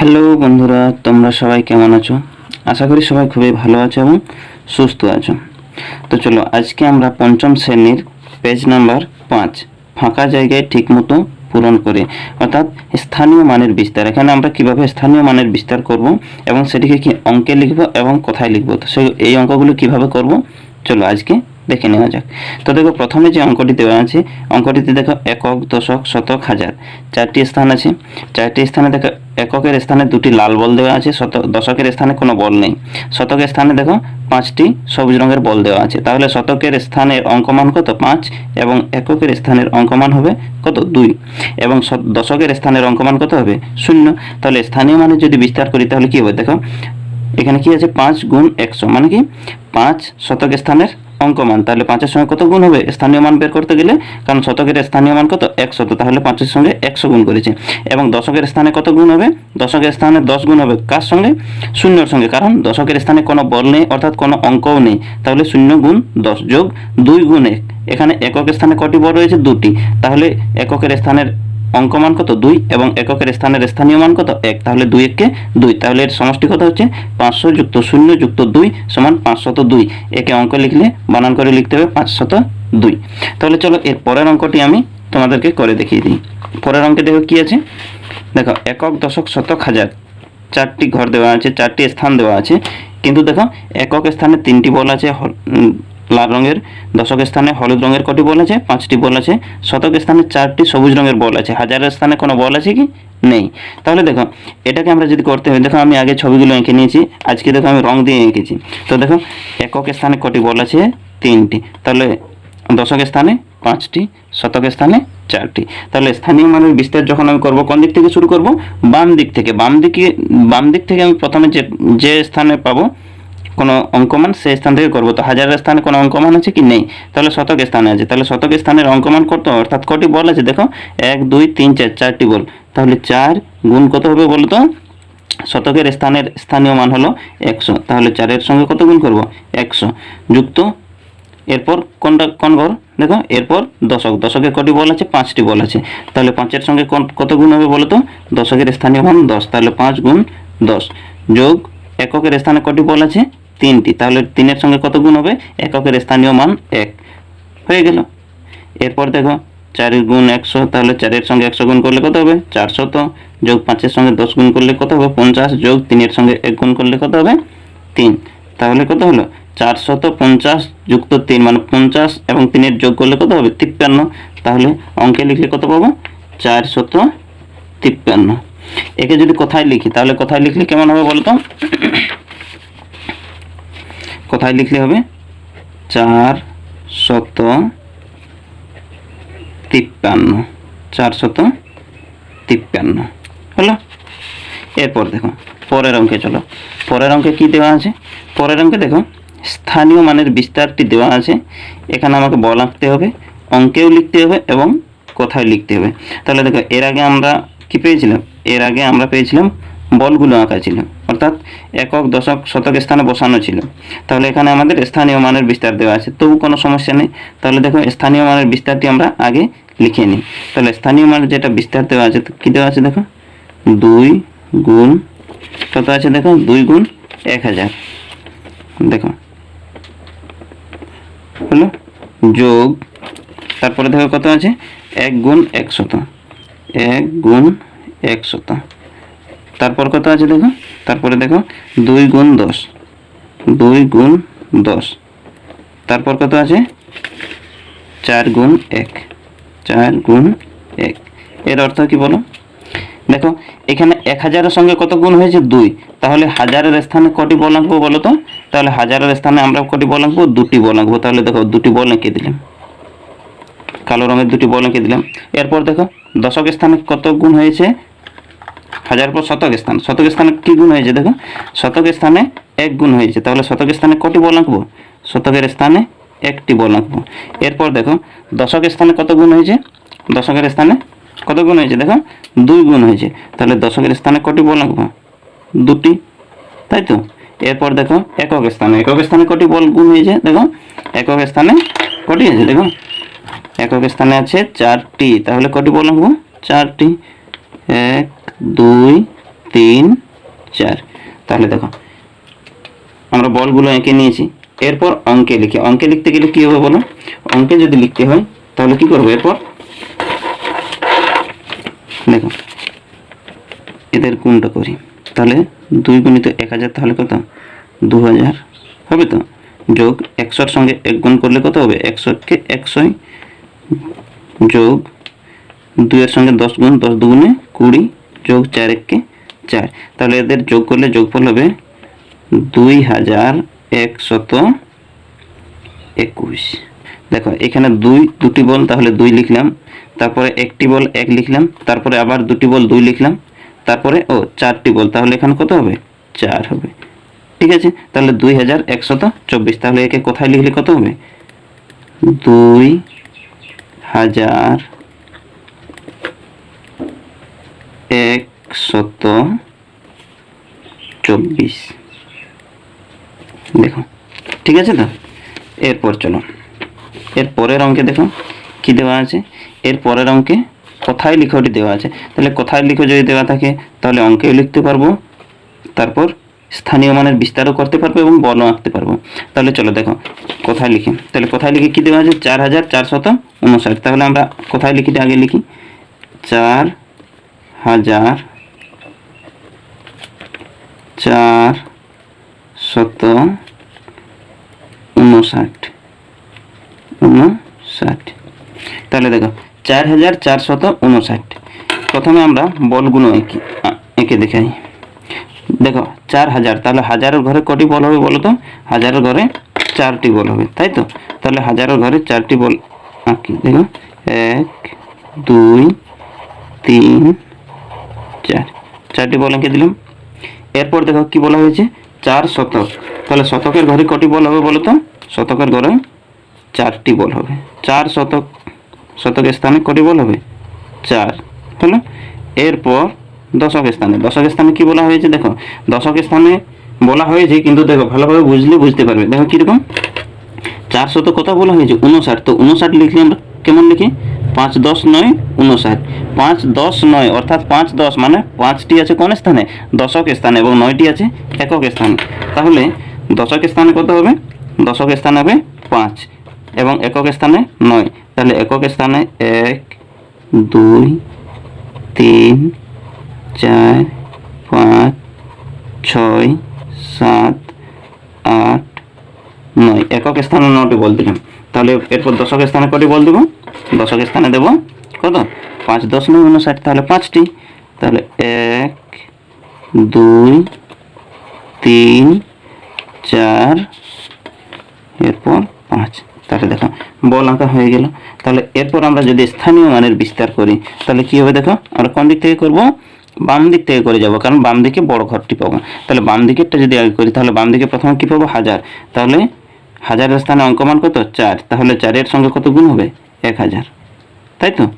Hello বন্ধুরা, তোমরা সবাই কেমন আছো? আশা করি সবাই খুবই ভালো আছো এবং সুস্থ আছো। তো চলো, আজকে আমরা পঞ্চম শ্রেণির পেজ নাম্বার পাঁচ, ফাঁকা জায়গায় ঠিকমতো পূরণ করে। অর্থাৎ স্থানীয় মানের বিস্তার। এখানে আমরা কীভাবে স্থানীয় মানের বিস্তার করব এবং সেটিকে কি অঙ্কে লিখব এবং কোথায় লিখব? তো সেই, এই অঙ্কগুলো কীভাবে করব? চলো, আজকে দেখে নেওয়া যাক। তো দেখো, প্রথমে যে অঙ্কটি দেওয়া আছে, অঙ্কটিতে দেখো একক, দশক, শতক, হাজার। চারটি স্থান আছে। চারটি স্থানে দেখো, এককের স্থানে দুটি লাল বল দেওয়া আছে, শত, দশকের স্থানে কোনো বল নেই। শতকের স্থানে দেখো, পাঁচটি সবুজ রঙের বল দেওয়া আছে। তাহলে শতকের স্থানের অঙ্কমান কত? পাঁচ। এবং এককের স্থানের অঙ্কমান হবে কত? দুই। এবং দশকের স্থানের অঙ্কমান কত হবে? শূন্য। তাহলে স্থানীয় মানে যদি বিস্তার করি, তাহলে কি হবে? দেখো, এখানে কি আছে? পাঁচ গুণ একশো। মানে কি? পাঁচ শতক স্থানের অঙ্কমান, তাহলে পাঁচের সঙ্গে কত গুণ হবে? স্থানীয় মান বের করতে গেলে, কারণ শতকের স্থানীয় মান কত? একশত তাহলে পাঁচের সঙ্গে একশো গুণ করেছে। এবং দশকের স্থানে কত গুণ হবে? দশকের স্থানে দশ গুণ হবে কার সঙ্গে? শূন্যর সঙ্গে, কারণ দশকের স্থানে কোনো বল নেই, অর্থাৎ কোনো অঙ্কও নেই। তাহলে শূন্য গুণ দশ যোগ দুই গুণ এক। এখানে একক স্থানে কটি বল রয়েছে? দুটি। তাহলে এককের স্থানের অঙ্কমান কত? দুই এবং এককের স্থানের স্থানীয় মান কত? এক। তাহলে দুই এককে দুই। তাহলে এর সমষ্টি কত হচ্ছে? পাঁচশো যুক্ত শূন্য যুক্ত দুই সমান পাঁচশত দুই। একে অঙ্ক লিখলে বানান করে লিখতে হবে পাঁচশত দুই। তাহলে চলো এর পরের অঙ্কটি আমি তোমাদেরকে করে দেখিয়ে দিই। পরের অঙ্কে দেখো কি আছে? দেখো, একক দশক শতক হাজার। চারটি ঘর দেওয়া আছে, চারটি স্থান দেওয়া আছে। কিন্তু দেখো, একক স্থানে তিনটি বল আছে লাল রঙের, দশক স্থানে হলুদ রঙের কটি বল আছে? পাঁচটি বল আছে। শতক স্থানে চারটি সবুজ রঙের বল আছে। হাজারের স্থানে কোনো বল আছে কি? নেই। তাহলে দেখো, এটাকে আমরা যদি করতে হয়, দেখো আমি আগে ছবিগুলো এঁকে নিয়েছি, আজকে দেখো আমি রং দিয়ে এঁকেছি। তো দেখো, একক স্থানে কটি বল আছে? তিনটি। তাহলে দশক স্থানে পাঁচটি, শতক স্থানে চারটি। তাহলে স্থানীয় মানের বিস্তার যখন আমি করব, কোন দিক থেকে শুরু করব? বাম দিক থেকে। বাম দিকে, বাম দিক থেকে আমি প্রথমে যে যে স্থানে পাবো কোনো অঙ্কমান সেই স্থান থেকে করব। তো হাজারের স্থানে কোনো অঙ্কমান আছে কি? নেই। তাহলে শতক স্থানে আছে। তাহলে শতক স্থানের অঙ্কমান কত? অর্থাৎ কটি বল আছে? দেখো, এক, দুই, তিন, চার, চারটি বল। তাহলে চার গুণ কত হবে বলো তো? শতকের স্থানের স্থানীয় মান হলো একশো। তাহলে চারের সঙ্গে কত গুণ করব? একশো। যুক্ত। এরপর কোনটা কোন ঘর? দেখো, এরপর দশক। দশকের কটি বল আছে? পাঁচটি বল আছে। তাহলে পাঁচের সঙ্গে কত গুণ হবে বলো তো? দশকের স্থানীয় মান দশ। তাহলে পাঁচ গুণ দশ। যোগ, এককের স্থানে কটি বল আছে? তিনটি। তাহলে তিনের সঙ্গে কত গুণ হবে? এককের স্থানীয় মান এক। হয়ে গেল। এরপর দেখো চার গুণ একশো, তাহলে চারের সঙ্গে একশো গুণ করলে কত হবে? চারশত। যোগ পাঁচের সঙ্গে দশ গুণ করলে কত হবে? পঞ্চাশ। যোগ তিনের সঙ্গে এক গুণ করলে কত হবে? তিন। তাহলে কত হলো? চারশত পঞ্চাশ যুক্ত তিন মানে পঞ্চাশ এবং তিনের যোগ করলে কত হবে? তিপ্পান্ন। তাহলে অঙ্কে লিখলে কত পাবো? চারশত তিপ্পান্ন। একে যদি কোথায় লিখি, তাহলে কোথায় লিখলে কেমন হবে বলতো? কোথায় লিখলে হবে? চার শত তিপ্পান্ন। চারশত তিপ্পান্ন। হলো? এরপর দেখো, পরের অঙ্কে চলো। পরের অঙ্কে কি দেওয়া আছে? পরের অঙ্কে দেখো, স্থানীয় মানের বিস্তারটি দেওয়া আছে। এখানে আমাকে বল আঁকতে হবে, অঙ্কেও লিখতে হবে এবং কোথায় লিখতে হবে। তাহলে দেখো, এর আগে আমরা কি পেয়েছিলাম? এর আগে আমরা পেয়েছিলাম, বলগুলো আঁকা ছিল। অর্থাৎ একক দশক শতক স্থানে বসানো ছিল। তাহলে এখানে আমাদের স্থানীয় মানের বিস্তার দেওয়া আছে। তবু কোনো সমস্যা নেই। তাহলে দেখো স্থানীয় মানের বিস্তারটি আমরা আগে লিখে নিই। তাহলে স্থানীয় মানের যেটা বিস্তার দেওয়া আছে কী দেওয়া আছে দেখো দুই গুণ, কত আছে দেখো দুই গুণ এক হাজার। দেখো হলো যোগ, তারপরে দেখো কত আছে? এক গুণ একশত এক গুণ একশত তারপর কত আছে দেখো? তারপরে দেখো, দুই গুণ দশ। দুই গুণ দশ। তারপর কত আছে? চার গুণ এক। চার গুণ এক। এর অর্থ কি বলো? দেখো, এখানে এক হাজারের সঙ্গে কত গুণ হয়েছে? দুই। তাহলে হাজারের স্থানে কটি বল আঁকবো বলো তো? তাহলে হাজারের স্থানে আমরা কটি বল আঁকবো? দুটি বল আঁকবো। তাহলে দেখো, দুটি বল এঁকে দিলাম। কালো রঙের দুটি বল এঁকে দিলাম। এরপর দেখো, দশক স্থানে কত গুণ হয়েছে? হাজার পর শতক স্থান। শতক স্থানে কি গুণ হয়েছে দেখো? শতক স্থানে এক গুণ হয়েছে। তাহলে শতক স্থানে কটি বল আঁকবো? শতকের স্থানে একটি বল আঁকবো। এরপর দেখো, দশক স্থানে কত গুণ হয়েছে? দশকের স্থানে কত গুণ হয়েছে দেখো? দুই গুণ হয়েছে। তাহলে দশকের স্থানে কটি বল আঁকবো? দুটি। তাই তো? এরপর দেখো, একক স্থানে। একক স্থানে কটি বল গুণ হয়েছে? দেখো, একক স্থানে কটি আছে দেখো, একক স্থানে আছে চারটি। তাহলে কটি বল আঁকবো? চারটি। এক, দুই, তিন, চার। তাহলে দেখো, আমরা বলগুলো এঁকে নিয়েছি। এরপর অঙ্কে লিখি। অঙ্কে লিখতে গেলে কী হবে বলো? অঙ্কে যদি লিখতে হয়, তাহলে কি করব এরপর? দেখো, এদের গুণটা করি। তাহলে দুই গুণিত এক হাজার, তাহলে কত? দু হাজার। হবে তো? যোগ একশোর সঙ্গে এক গুণ করলে কত হবে? একশোকে একশোই যোগ দুইয়ের সঙ্গে দশ গুণ, দশ দুগুণে কুড়ি যোগ চার এককে চার। তাহলে এদের যোগ করলে যোগফল হবে দুই হাজার একশত একুশ। দেখো, এখানে দুই, দুটি বল, তাহলে দুই লিখলাম। তারপরে একটি বল, এক লিখলাম। তারপরে আবার দুটি বল, দুই লিখলাম। তারপরে, ও, চারটি বল, তাহলে এখানে কত হবে? চার হবে। ঠিক আছে? তাহলে দুই হাজার একশত চব্বিশ। তাহলে একে কোথায় লিখলে কত হবে? দুই হাজার একশত চব্বিশ। দেখো, ঠিক আছে তো? এরপর চলো। এর পরের অঙ্কে দেখো, কি দেওয়া আছে? এর পরের অঙ্কে কোথায় লিখোটি দেওয়া আছে? তাহলে কোথায় লিখো যদি দেওয়া থাকে, তাহলে অঙ্কেও লিখতে পারব। তারপর স্থানীয় মানের বিস্তারও করতে পারব এবং বর্ণ আঁকতে পারব। তাহলে চলো দেখো, কোথায় লিখি? তাহলে কোথায় লিখে কি দেওয়া আছে? চার হাজার চারশত উনষাট। তাহলে আমরা কোথায় লিখি আগে লিখি? চার হাজার চার শত উনষাট। উনষাট। তাহলে দেখো, চার হাজার চারশত উনষাট। প্রথমে আমরা বলগুলো এঁকে এঁকে দেখাই। দেখো, চার হাজার, তাহলে হাজারের ঘরে কটি বল হবে বলো তো? হাজারের ঘরে চারটি বল হবে, তাই তো? তাহলে হাজারের ঘরে চারটি বল আঁকি। দেখো, এক, দুই, তিন চার চারটি বল এঁকে দিলাম। এরপর দেখো কি বলা হয়েছে? চার শতক। তাহলে শতকের ঘরে কটি বল হবে বলো তো? শতকের ঘরে চারটি বল হবে। চার শতক শতকের স্থানে কটি বল হবে? চার। তাহলে এরপর দশক স্থানে দশক স্থানে কি বলা হয়েছে দেখো? দশক স্থানে বলা হয়েছে, কিন্তু দেখো ভালোভাবে বুঝলে বুঝতে পারবে। দেখো কীরকম? চারশত কথা বলা হয়েছে, উনষাট। তো উনষাট লিখলে আমরা কেমন লিখি? পাঁচ দশ নয় উনষাট পাঁচ দশ নয় অর্থাৎ পাঁচ দশ মানে পাঁচটি আছে কোন স্থানে? দশক স্থানে এবং নয়টি আছে একক স্থানে। তাহলে দশক স্থানে কত হবে? দশক স্থানে হবে পাঁচ এবং একক স্থানে নয়। তাহলে একক স্থানে এক, দুই, তিন, চার, পাঁচ, ছয়, সাত, আট, নয়। একক স্থানে নটি বল দিলাম। তাহলে এরপর দশক স্থানে কটি বল দেবো? দশক স্থানে দেবো। কত? পাঁচ দশ নয় উনষাট, তাহলে পাঁচটি। তাহলে এক, দুই, তিন, চার, এরপর পাঁচ। তাহলে দেখো, বল আঁকা হয়ে গেল। তাহলে এরপর আমরা যদি স্থানীয় মানের বিস্তার করি, তাহলে কি হবে দেখো? আমরা কোন দিক থেকে করব? বাম দিক থেকে করে যাব, কারণ বাম দিকে বড় ঘরটি পাবো। তাহলে বাম দিকেরটা যদি আগে করি, তাহলে বাম দিকে প্রথমে কী পাবো? হাজার। তাহলে হাজারের স্থানে অঙ্কমান কত? চার। তাহলে চারের সঙ্গে কত গুণ হবে? এক হাজার। তাই তো?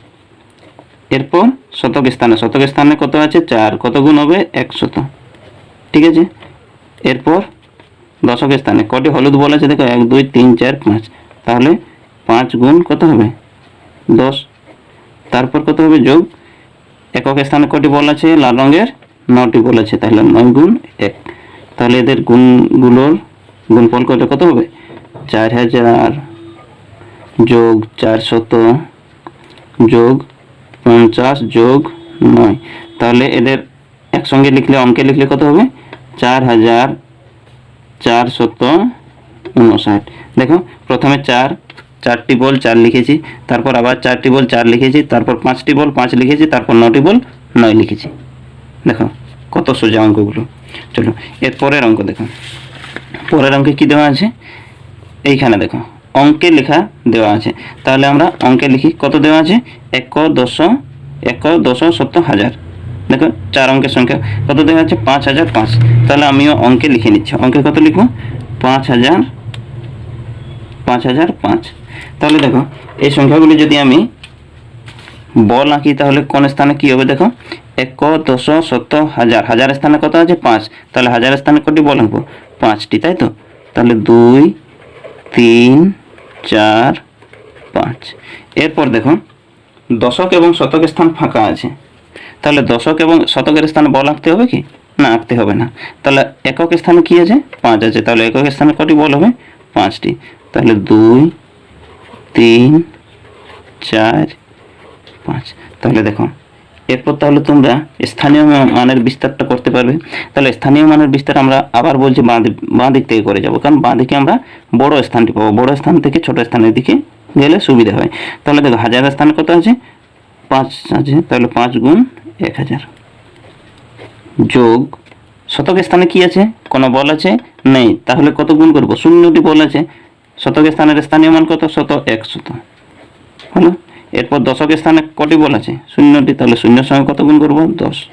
এরপর শতক স্থানে শতক স্থানে কত আছে? চার। কত গুণ হবে? একশত ঠিক আছে? এরপর দশক স্থানে, কটি হলুদ বল আছে? দেখো, এক, দুই, তিন, চার, পাঁচ। তাহলে পাঁচ গুণ কত হবে? দশ। তারপর কত হবে? যোগ। একক স্থানে কটি বল আছে? লাল রঙের নটি বল আছে। তাহলে নয় গুণ এক। তাহলে এদের গুণগুলোর গুণফল করলে কত হবে? চার হাজার। যোগ চারশত যোগ পঞ্চাশ যোগ নয়। তাহলে এদের একসঙ্গে লিখলে অঙ্কে লিখলে কত হবে? চার হাজার চারশত উনষাট। দেখো, প্রথমে চার, চারটি বল চার লিখেছি, তারপর আবার চারটি বল চার লিখেছি, তারপর পাঁচটি বল পাঁচ লিখেছি, তারপর নটি বল নয় লিখেছি। দেখো, কত সোজা অঙ্কগুলো। চলো, এর পরের অঙ্ক দেখো। পরের অঙ্কে কী দেওয়া আছে? এইখানে দেখো। অঙ্কে লেখা দেওয়া আছে। তাহলে আমরা অঙ্কে লিখি, কত দেওয়া আছে? এক দশ এক দশ সত্য হাজার। দেখো, চার অঙ্কের সংখ্যা। কত দেওয়া আছে? পাঁচ হাজার পাঁচ। তাহলে আমিও অঙ্কে লিখে নিচ্ছি। অঙ্কে কত লিখব? পাঁচ হাজার পাঁচ হাজার পাঁচ। তাহলে দেখো, এই সংখ্যাগুলি যদি আমি বল আঁকি, তাহলে কোন স্থানে কি হবে দেখো? এক দশ শত হাজার। হাজার স্থানে কত আছে? পাঁচ। তাহলে হাজার স্থানে কটি বল আঁকবো? পাঁচটি, তাই তো? তাহলে দুই, তিন চার, পাঁচ। এরপর দেখো দশক এবং শতক স্থান ফাঁকা আছে। তাহলে দশক এবং শতকের স্থানে বল আঁকতে হবে কি? না, আঁকতে হবে না। তাহলে একক স্থানে কি আছে? পাঁচ আছে। তাহলে একক স্থানে কটি বল হবে? পাঁচটি। তাহলে দুই, তিন, চার, পাঁচ। তাহলে দেখো এরপর তাহলে তোমরা স্থানীয় মানের বিস্তারটা করতে পারবে। তাহলে স্থানীয় মানের বিস্তার আমরা আবার বলছি বাঁ দিক থেকে করে যাব, কারণ বাঁ দিকে আমরা বড় স্থানটি পাবো। বড় স্থান থেকে ছোট স্থানের দিকে গেলে সুবিধা হয়। তাহলে দেখো হাজার স্থান কত আছে? পাঁচ আছে, তাহলে পাঁচ গুণ এক হাজার। যোগ শতক স্থানে কি আছে? কোনো বল আছে? নেই। তাহলে কত গুণ করব? শূন্যটি বল আছে। শতক স্থানের স্থানীয় মান কত? শত এক শত। হলো? এরপর দশক স্থানে কটি বল আছে? শূন্যটি, তাহলে শূন্যের সঙ্গে কত গুণ করব? দশ।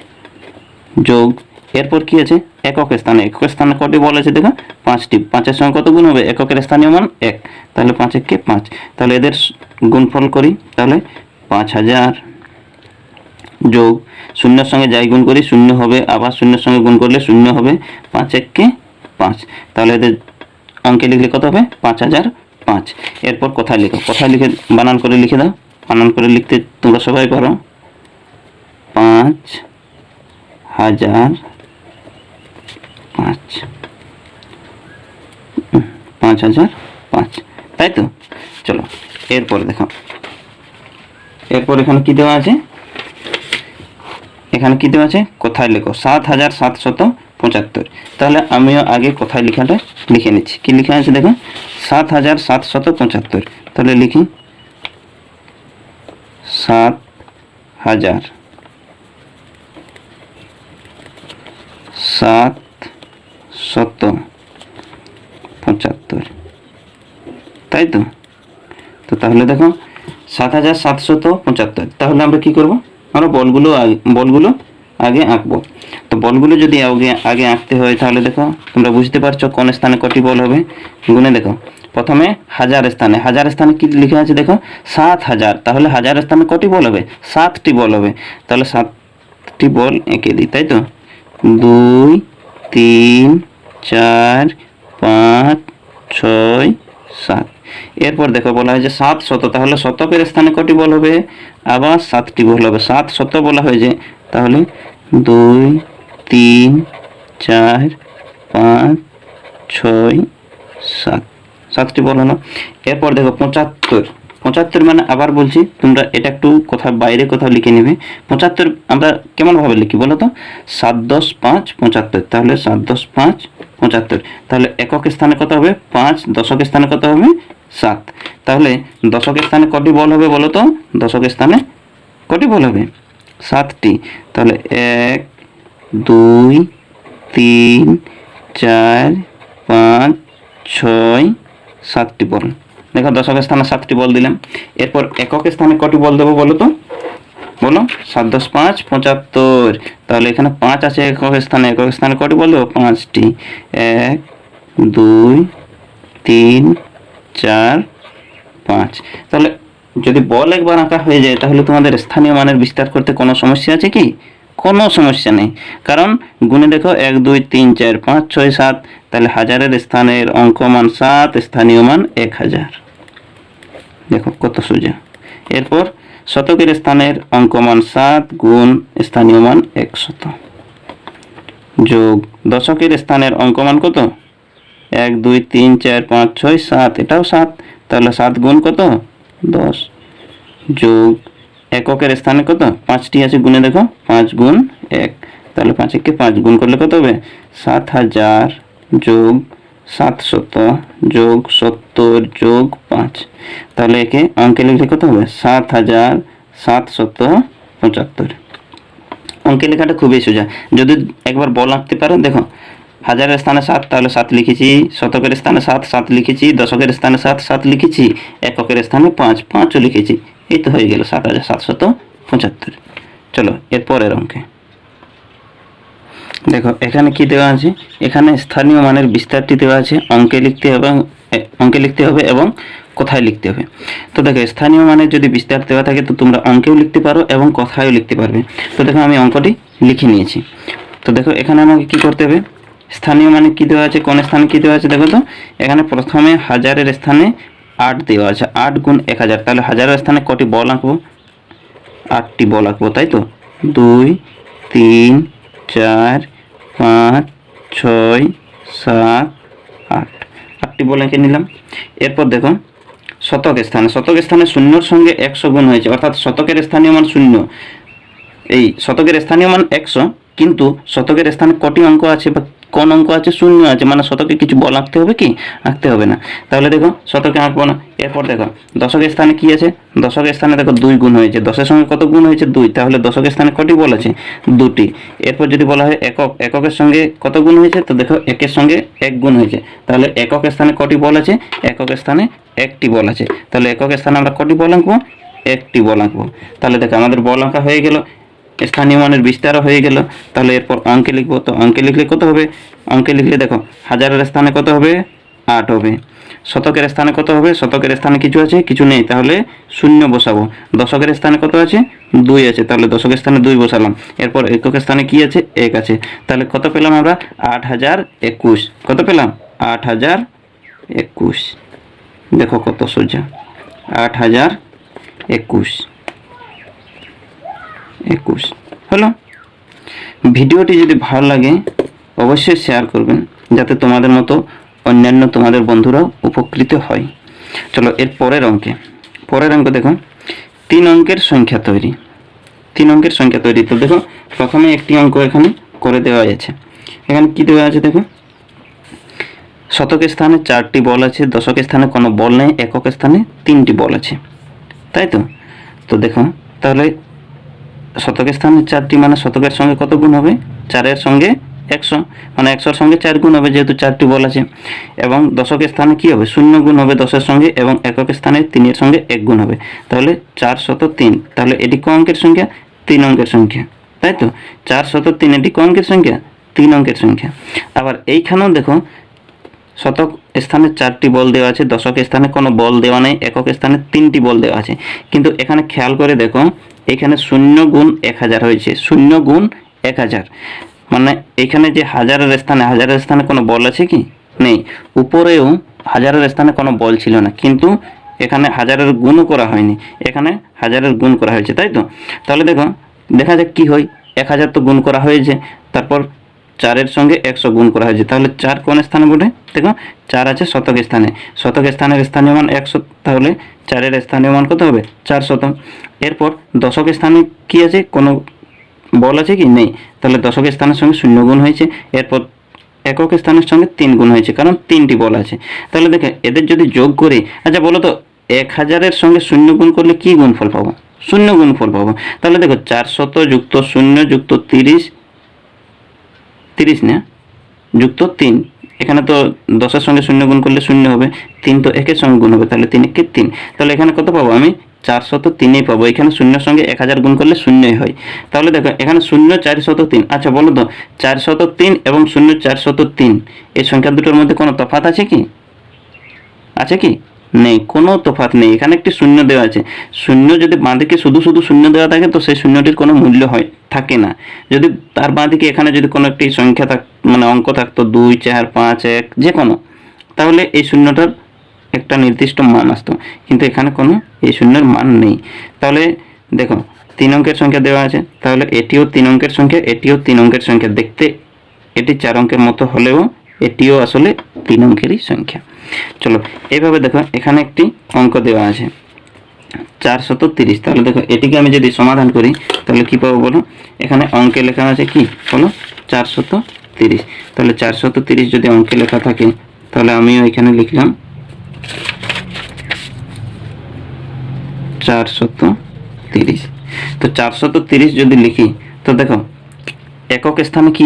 যোগ, এরপর কি আছে? একক স্থানে একক স্থানে কটি বল আছে দেখো? পাঁচটি। পাঁচের সঙ্গে কত গুণ হবে? এককের স্থানীয় মান এক। তাহলে পাঁচ এককে পাঁচ। তাহলে এদের গুণফল করি, তাহলে পাঁচ হাজার। যোগ, শূন্যের সঙ্গে যাই গুণ করি, শূন্য হবে। আবার শূন্যের সঙ্গে গুণ করলে শূন্য হবে। পাঁচ এককে পাঁচ। তাহলে এদের অঙ্কে লিখলে কত হবে? পাঁচ হাজার পাঁচ। এরপর কোথায় লিখো? কোথায় লিখে, বানান করে লিখে দাও। বানান করে লিখতে তোমরা সবাই পারো। পাঁচ হাজার পাঁচ। পাঁচ হাজার পাঁচ। তাই তো? চলো, এরপর দেখো। এরপর এখানে কি দেওয়া আছে? এখানে কি দেওয়া আছে? কোথায় লেখো? সাত হাজার সাতশত পঁচাত্তর। তাহলে আমিও আগে কোথায় লেখাটা লিখে নিচ্ছি। কি লেখা আছে দেখো? সাত হাজার সাতশত পঁচাত্তর। তাহলে লিখি। সাত হাজার। সাত শত পঁচাত্তর। তাই তো? তো তাহলে দেখো, সাত হাজার সাতশত পঁচাত্তর। তাহলে আমরা কি করব? আমরা বলগুলো বলগুলো আগে আঁকবো। তো বলগুলো যদি আগে আগে আঁকতে হয়, তাহলে দেখো, তোমরা বুঝতে পারছ কোন স্থানে কটি বল হবে। গুনে দেখো। প্রথমে হাজার স্থানে। হাজার স্থানে কি লিখে আছে দেখো? সাত হাজার। তাহলে হাজার স্থানে কটি বল হবে? সাতটি বল হবে। তাহলে সাতটি বল এঁকে দিই, তাই তো? দুই, তিন, চার, পাঁচ, ছয়, সাত। এরপর দেখো বলা হয়েছে সাত শত। তাহলে শতকের স্থানে কটি বল হবে? আবার সাতটি বল হবে। সাত শত বলা হয়েছে। তাহলে দুই, তিন, চার, পাঁচ, ছয়, সাত। সাতটি বল হলো এরপর দেখো পঁচাত্তর। পঁচাত্তর মানে আবার বলছি, তোমরা এটা একটু কোথাও বাইরে কোথাও লিখে নেবে। পঁচাত্তর আমরা কেমনভাবে লিখি বলো তো? সাত দশ পাঁচ পঁচাত্তর। তাহলে সাত দশ পাঁচ পঁচাত্তর। তাহলে একক স্থানে কত হবে? পাঁচ। দশক স্থানে কত হবে? সাত। তাহলে দশক স্থানে কটি বল হবে বলো তো? দশক স্থানে কটি বল হবে? সাতটি। তাহলে এক, দুই, তিন, চার, পাঁচ, ছয় সাতটি বল। দেখো দশক স্থানে সাতটি বল দিলাম। এরপর একক স্থানে কটি বল দেবো বলো তো? বলো? সাত দশ পাঁচ, পঁচাত্তর। তাহলে এখানে পাঁচ আছে একক স্থানে। একক স্থানে কটি বল দেবো? পাঁচটি। এক, দুই, তিন, চার, পাঁচ। তাহলে যদি বল একবার আঁকা হয়ে যায়, তাহলে তোমাদের স্থানীয় মানের বিস্তার করতে কোনো সমস্যা আছে কি? কোনো সমস্যা নেই। কারণ গুণে দেখো এক, দুই, তিন, চার, পাঁচ, ছয়, সাত, তাহলে হাজারের স্থানের অঙ্ক মান সাত, স্থানীয় মান এক হাজার। দেখো কত সোজা। এরপর শতকের স্থানের অঙ্ক মান সাত গুণ স্থানীয় মান একশত যোগ দশকের স্থানের অঙ্ক মান কত? এক, দুই, তিন, চার, পাঁচ, ছয়, সাত, এটাও সাত। তাহলে সাত গুণ কত? দশ। যোগ এককের স্থানে কত? পাঁচটি আছে, গুণে দেখো, পাঁচ গুণ এক। তাহলে পাঁচ একে পাঁচ গুণ করলে কত হবে? সাত হাজার যোগ সাতশত যোগ সত্তর যোগ পাঁচ। তাহলে একে অঙ্কে লিখলে কত হবে? সাত হাজার সাতশত পঁচাত্তর। অঙ্কে লেখাটা খুবই সোজা। যদি একবার বল আঁকতে পারো, দেখো, হাজারের স্থানে সাত, তাহলে সাত লিখেছি, শতকের স্থানে সাত সাত লিখেছি, দশকের স্থানে সাত সাত লিখেছি, এককের স্থানে পাঁচ, পাঁচও লিখেছি। এই তো হয়ে গেল সাত হাজার সাতশত পঁচাত্তর। চলো, এর পরের অঙ্কে। দেখো, এখানে কি দেওয়া আছে? এখানে স্থানীয় মানের বিস্তারটি দেওয়া আছে, অঙ্কে লিখতে হবে অঙ্কে লিখতে হবে এবং কোথায় লিখতে হবে। তো দেখো, স্থানীয় মানের যদি বিস্তার দেওয়া থাকে, তো তোমরা অঙ্কেও লিখতে পারো এবং কথায়ও লিখতে পারবে। তো দেখো, আমি অঙ্কটি লিখে নিয়েছি। তো দেখো, এখানে আমাকে কি করতে হবে? স্থানীয় মানে কি দেওয়া আছে? কোন স্থানে কি দেওয়া আছে? দেখো তো, এখানে প্রথমে হাজারের স্থানে আট দেওয়া আছে, আট গুণ এক হাজার। তাহলে হাজারের স্থানে কটি বল আঁকবো? আটটি বল আঁকবো, তাই তো? দুই, তিন, চার, পাঁচ, ছয়, সাত, আট। আটটি বল এঁকে নিলাম। এরপর দেখো, শতক স্থানে। শতক স্থানে শূন্যর সঙ্গে একশো গুণ হয়েছে, অর্থাৎ শতকের স্থানীয় মান শূন্য। এই শতকের স্থানীয় মান একশো, কিন্তু শতকের স্থানে কটি অঙ্ক আছে বা কোন অঙ্ক আছে? শূন্য আছে। মানে শতকে কিছু বল আঁকতে হবে কি? আঁকতে হবে না। তাহলে দেখো, শতকে আঁকবো না। এরপর দেখো দশকের স্থানে কি আছে? দশকের স্থানে দেখো দুই গুণ হয়েছে। দশের সঙ্গে কত গুণ হয়েছে? দুই। তাহলে দশকের স্থানে কটি বল আছে? দুটি। এরপর যদি বলা হয় একক, এককের সঙ্গে কত গুণ হয়েছে? তো দেখো, একের সঙ্গে এক গুণ হয়েছে। তাহলে একক স্থানে কটি বল আছে? একক স্থানে একটি বল আছে। তাহলে একক স্থানে আমরা কটি বল আঁকবো? একটি বল আঁকবো। তাহলে দেখো, আমাদের বল আঁকা হয়ে গেল স্থানীয় মানের বিস্তারও হয়ে গেল। তাহলে এরপর অঙ্কে লিখব। তো অঙ্কে লিখলে কত হবে? অঙ্কে লিখলে দেখো, হাজারের স্থানে কত হবে? আট হবে। শতকের স্থানে কত হবে? শতকের স্থানে কিছু আছে? কিছু নেই। তাহলে শূন্য বসাবো। দশকের স্থানে কত আছে? দুই আছে। তাহলে দশকের স্থানে দুই বসালাম। এরপর এককের স্থানে কি আছে? এক আছে। তাহলে কত পেলাম আমরা? আট হাজার একুশ। কত পেলাম? আট হাজার একুশ। দেখো কত সোজা। আট হাজার একুশ। একুশ। হলো? ভিডিওটি যদি ভালো লাগে, অবশ্যই শেয়ার করবেন, যাতে তোমাদের মতো অন্যান্য তোমাদের বন্ধুরাও উপকৃত হয়। চলো, এর পরের অঙ্কে। পরের অঙ্ক দেখো, তিন অঙ্কের সংখ্যা তৈরি। তিন অঙ্কের সংখ্যা তৈরি। তো দেখো, প্রথমে একটি অঙ্ক এখানে করে দেওয়া আছে এখানে কি দেওয়া আছে দেখো? শতকের স্থানে চারটি বল আছে দশকের স্থানে কোনো বল নেই, একক স্থানে তিনটি বল আছে। তাই তো? তো দেখো, তাহলে শতকের স্থানে চারটি মানে শতকের সঙ্গে কত গুণ হবে? চারের সঙ্গে একশো। মানে একশোর সঙ্গে চার গুণ হবে যেহেতু চারটি বল আছে। এবং দশকের স্থানে কি হবে? শূন্য গুণ হবে দশের সঙ্গে এবং এককের স্থানে তিনের সঙ্গে এক গুণ হবে। তাহলে চার শত তিন। তাহলে এটি ক অঙ্কের সংখ্যা? তিন অঙ্কের সংখ্যা। তাই তো? চার শত তিন, এটি ক অঙ্কের সংখ্যা? তিন অঙ্কের সংখ্যা। আবার এইখানেও দেখো শতক স্থানে চারটি বল দেওয়া আছে, দশক স্থানে কোনো বল দেওয়া নেই, একক স্থানে তিনটি বল দেওয়া আছে। কিন্তু এখানে খেয়াল করে দেখো, এখানে শূন্য গুণ এক হাজার হয়েছে, শূন্য গুণ এক হাজার। মানে এখানে যে হাজারের স্থানে হাজারের স্থানে কোনো বল আছে কি? নেই। উপরেও হাজারের স্থানে কোনো বল ছিল না, কিন্তু এখানে হাজারের গুণও করা হয়নি। এখানে হাজারের গুণ করা হয়েছে, তাই তো? তাহলে দেখো, দেখা যাক কি হয়। এক হাজার তো গুণ করা হয়েছে, তারপর চারের সঙ্গে একশো গুণ করা হয়েছে। তাহলে চার কোন স্থানে বটে? দেখো চার আছে শতক স্থানে। শতক স্থানের স্থানীয় মান একশো, তাহলে চারের স্থানীয় মান কত হবে? চার শত এরপর দশক স্থানে কি আছে? কোনো বল আছে কি? নেই। তাহলে দশক স্থানের সঙ্গে শূন্য গুণ হয়েছে। এরপর একক স্থানের সঙ্গে তিন গুণ হয়েছে, কারণ তিনটি বল আছে। তাহলে দেখে এদের যদি যোগ করি আচ্ছা বলো তো, এক হাজারের সঙ্গে শূন্য গুণ করলে কি গুণফল পাবো? শূন্য গুণফল পাবো। তাহলে দেখো চারশত যুক্ত শূন্য যুক্ত তিরিশ তিরিশ না? যুক্ত তিন। এখানে তো দশের সঙ্গে শূন্য গুণ করলে শূন্য হবে। তিন তো একের সঙ্গে গুণ হবে, তাহলে তিন একে তিন। তাহলে এখানে কত পাবো আমি? চারশত তিনেই পাবো। এখানে শূন্যর সঙ্গে এক হাজার গুণ করলে শূন্যই হয়। তাহলে দেখো, এখানে শূন্য চারশত তিন। আচ্ছা বলো তো চারশত তিন এবং শূন্য চারশত তিন এই সংখ্যা দুটোর মধ্যে কোনো তফাৎ আছে কি? আছে কি? নেই, কোনো তফাৎ নেই। এখানে একটি শূন্য দেওয়া আছে। শূন্য যদি বাঁদিকে শুধু শুধু শূন্য দেওয়া থাকে, তো সেই শূন্যটির কোনো মূল্য হয়, থাকে না। যদি তার বাঁদিকে এখানে যদি কোনো একটি সংখ্যা থাক মানে অঙ্ক থাকতো, দুই, চার, পাঁচ, এক, যে কোনো, তাহলে এই শূন্যটার একটা নির্দিষ্ট মান আসতো। কিন্তু এখানে কোনো এই শূন্যের মান নেই। তাহলে দেখো, তিন অঙ্কের সংখ্যা দেওয়া আছে। তাহলে এটিও তিন অঙ্কের সংখ্যা, এটিও তিন অঙ্কের সংখ্যা। দেখতে এটি চার অঙ্কের মতো হলেও এটিও আসলে তিন অঙ্কেরই সংখ্যা। চলো, এইভাবে দেখো, এখানে একটি অঙ্ক দেওয়া আছে। চারশত তিরিশ। তাহলে দেখো, এটিকে আমি যদি সমাধান করি, তাহলে কি পাবো বলো? এখানে অঙ্কে লেখা আছে কি? বলো, চারশত তিরিশ। তাহলে চারশত তিরিশ যদি অঙ্কে লেখা থাকে, তাহলে আমিও এখানে লিখলাম, চারশত তিরিশ। তো চারশত তিরিশ যদি লিখি, তো দেখো, একক স্থানে কি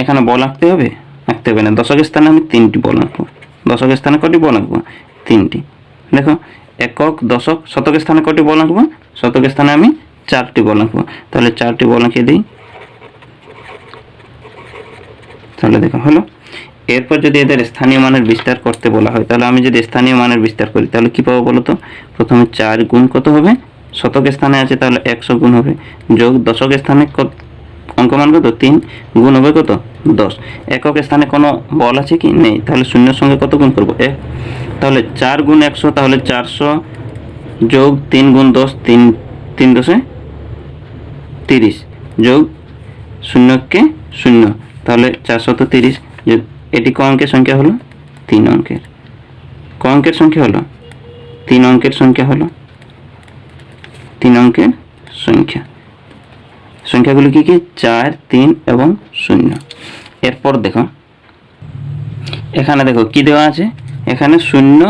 এখানে বল আঁকতে হবে? আঁকতে হবে না। দশক স্থানে আমি তিনটি বল আঁকবো। দশক স্থানে কটি বল আঁকবো? তিনটি। দেখো, একক, দশক শতক স্থানে কটি বল আঁকবো? শতক স্থানে আমি চারটি বল আঁকবো। তাহলে চারটি বল আঁকিয়ে দিই। তাহলে দেখো, হলো। এরপর যদি এদের স্থানীয় মানের বিস্তার করতে বলা হয়, তাহলে আমি যদি স্থানীয় মানের বিস্তার করি, তাহলে কি পাবো বলো তো প্রথমে চার গুণ কত হবে? শতক স্থানে আছে তাহলে একশো গুণ হবে। যোগ দশক স্থানে অঙ্ক মান কত? তিন। গুণ হবে কত? দশ। একক স্থানে কোনো বল আছে কি? নেই। তাহলে শূন্যের সঙ্গে কত গুণ করব? এক। তাহলে চার গুণ একশো, তাহলে চারশো যোগ তিন গুণ দশ, তিন তিন দশে তিরিশ। যোগ শূন্যকে শূন্য। তাহলে চারশত তিরিশ। এটি ক অঙ্কের সংখ্যা হলো? তিন অঙ্কের। ক অঙ্কের সংখ্যা হলো? তিন অঙ্কের সংখ্যা হলো? তিন অঙ্কের সংখ্যা। সংখ্যাগুলি কি কি? চার, তিন এবং শূন্য। এরপর দেখো, এখানে দেখো কি দেওয়া আছে? এখানে শূন্য,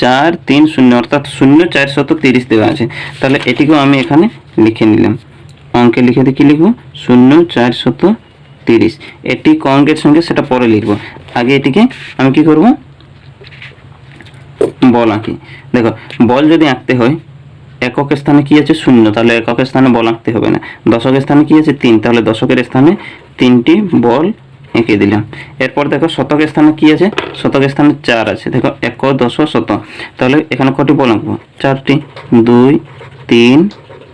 চার, তিন, শূন্য, অর্থাৎ শূন্য চারশত তিরিশ দেওয়া আছে। তাহলে এটিকেও আমি এখানে লিখে নিলাম। অঙ্কে লিখে দিয়ে কী লিখব? শূন্য চারশত তিরিশ। এটি অঙ্কের সঙ্গে সেটা পরে লিখব। আগে এটিকে আমি কি করব? বল আঁকি। দেখো, বল যদি আঁকতে হয় একক স্থানে কি আছে? শূন্য। তাহলে একক স্থানে বল আঁকতে হবে না। দশকের স্থানে কি আছে? তিন। তাহলে দশকের স্থানে তিনটি বল এঁকে দিলাম। এরপর দেখো শতকের স্থানে কি আছে? শতক স্থানে চার আছে। দেখো এক দশ শত। তাহলে এখানে কটি বল আঁকবো? চারটি, দুই, তিন,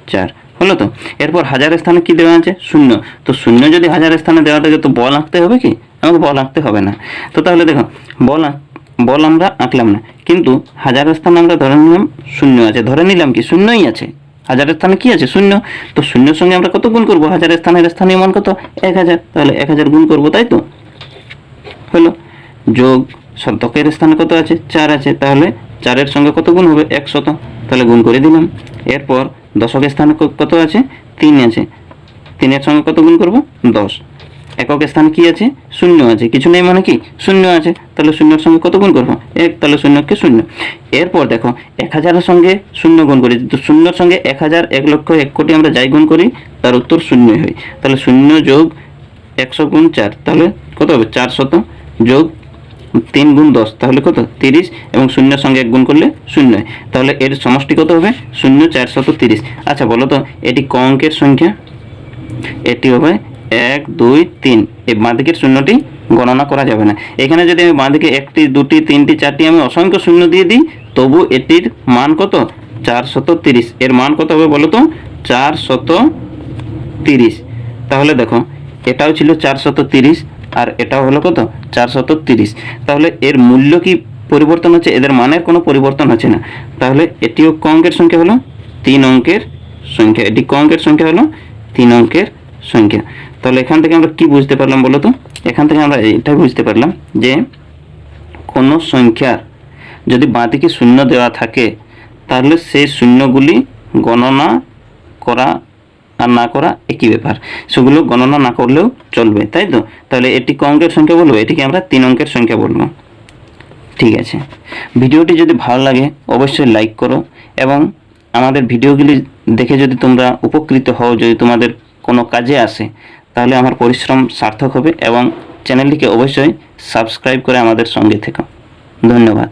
চার। হলো তো? এরপর হাজার স্থানে কি দেওয়া আছে? শূন্য। তো শূন্য যদি হাজার স্থানে দেওয়া থাকে তো বল আঁকতে হবে কি? আমাকে বল আঁকতে হবে না। তো তাহলে দেখো, বল বল আমরা আঁকলাম না। কিন্তু হাজারের স্থানে আমরা ধরে নিলাম শূন্য আছে। ধরে নিলাম কি? শূন্যই আছে। হাজারের স্থানে কি আছে? শূন্য। তো শূন্যের সঙ্গে আমরা কত গুণ করব? হাজারের স্থানের স্থানীয় মান কত? এক হাজার। তাহলে এক হাজার গুণ করব, তাই তো? হলো যোগ শতকের স্থানে কত আছে? চার আছে। তাহলে চারের সঙ্গে কত গুণ হবে? একশত তাহলে গুণ করে দিলাম। এরপর দশকের স্থানে কত আছে? তিন আছে। তিনের সঙ্গে কত গুণ করব? দশ। একক স্থান কি আছে? শূন্য আছে। কিছু নেই মানে কি? শূন্য আছে। তাহলে শূন্যের সঙ্গে কত গুণ করব? এক, তাহলে শূন্যকে শূন্য। এরপর দেখো এক হাজারের সঙ্গে শূন্য গুণ করি। তো শূন্যর সঙ্গে এক হাজার এক লক্ষ এক কোটি আমরা যাই গুণ করি, তার উত্তর শূন্যই হয়। তাহলে শূন্য যোগ একশো গুণ চার, তাহলে কত হবে? চারশত যোগ তিন গুণ দশ, তাহলে কত? তিরিশ। এবং শূন্যের সঙ্গে এক গুণ করলে শূন্য। তাহলে এর সমষ্টি কত হবে? শূন্য চারশত তিরিশ। আচ্ছা বলো তো, এটি ক অঙ্কের সংখ্যা? এটি হবে এক, দুই, তিন। এই বাঁদিকের শূন্যটি গণনা করা যাবে না। এখানে যদি আমি বাঁদিকে একটি, দুটি, তিনটি, চারটি আমি অসংখ্য শূন্য দিয়ে দিই, তবু এটির মান কত? চার শত তিরিশ। এর মান কত হবে বলো তো? চার শত তিরিশ। তাহলে দেখো, এটাও ছিল চার শত তিরিশ আর এটাও হলো কত? চার শত তিরিশ। তাহলে এর মূল্য কি পরিবর্তন হচ্ছে? এদের মানের কোনো পরিবর্তন হচ্ছে না। তাহলে এটিও ক অঙ্কের সংখ্যা হলো তিন অঙ্কের সংখ্যা। এটি ক অঙ্কের সংখ্যা হলো তিন অঙ্কের সংখ্যা। তাহলে এখান থেকে আমরা কি বুঝতে পারলাম বলো তো? এখান থেকে আমরা এটা বুঝতে পারলাম যে কোনো সংখ্যার যদি বাঁদিকে শূন্য দেওয়া থাকে, তাহলে সেই শূন্যগুলি গণনা করা আর না করা একই ব্যাপার। সেগুলো গণনা না করলেও চলবে, তাই তো? তাহলে এটি ক অঙ্কের সংখ্যা বলব? এটিকে আমরা তিন অঙ্কের সংখ্যা বলব। ঠিক আছে। ভিডিওটি যদি ভালো লাগে, অবশ্যই লাইক করো এবং আমাদের ভিডিওগুলি দেখে যদি তোমরা উপকৃত হও, যদি তোমাদের কোনো কাজে আসে তাহলে আমার পরিশ্রম সার্থক হবে এবং চ্যানেলটিকে অবশ্যই সাবস্ক্রাইব করে আমাদের সঙ্গে থেকে। ধন্যবাদ।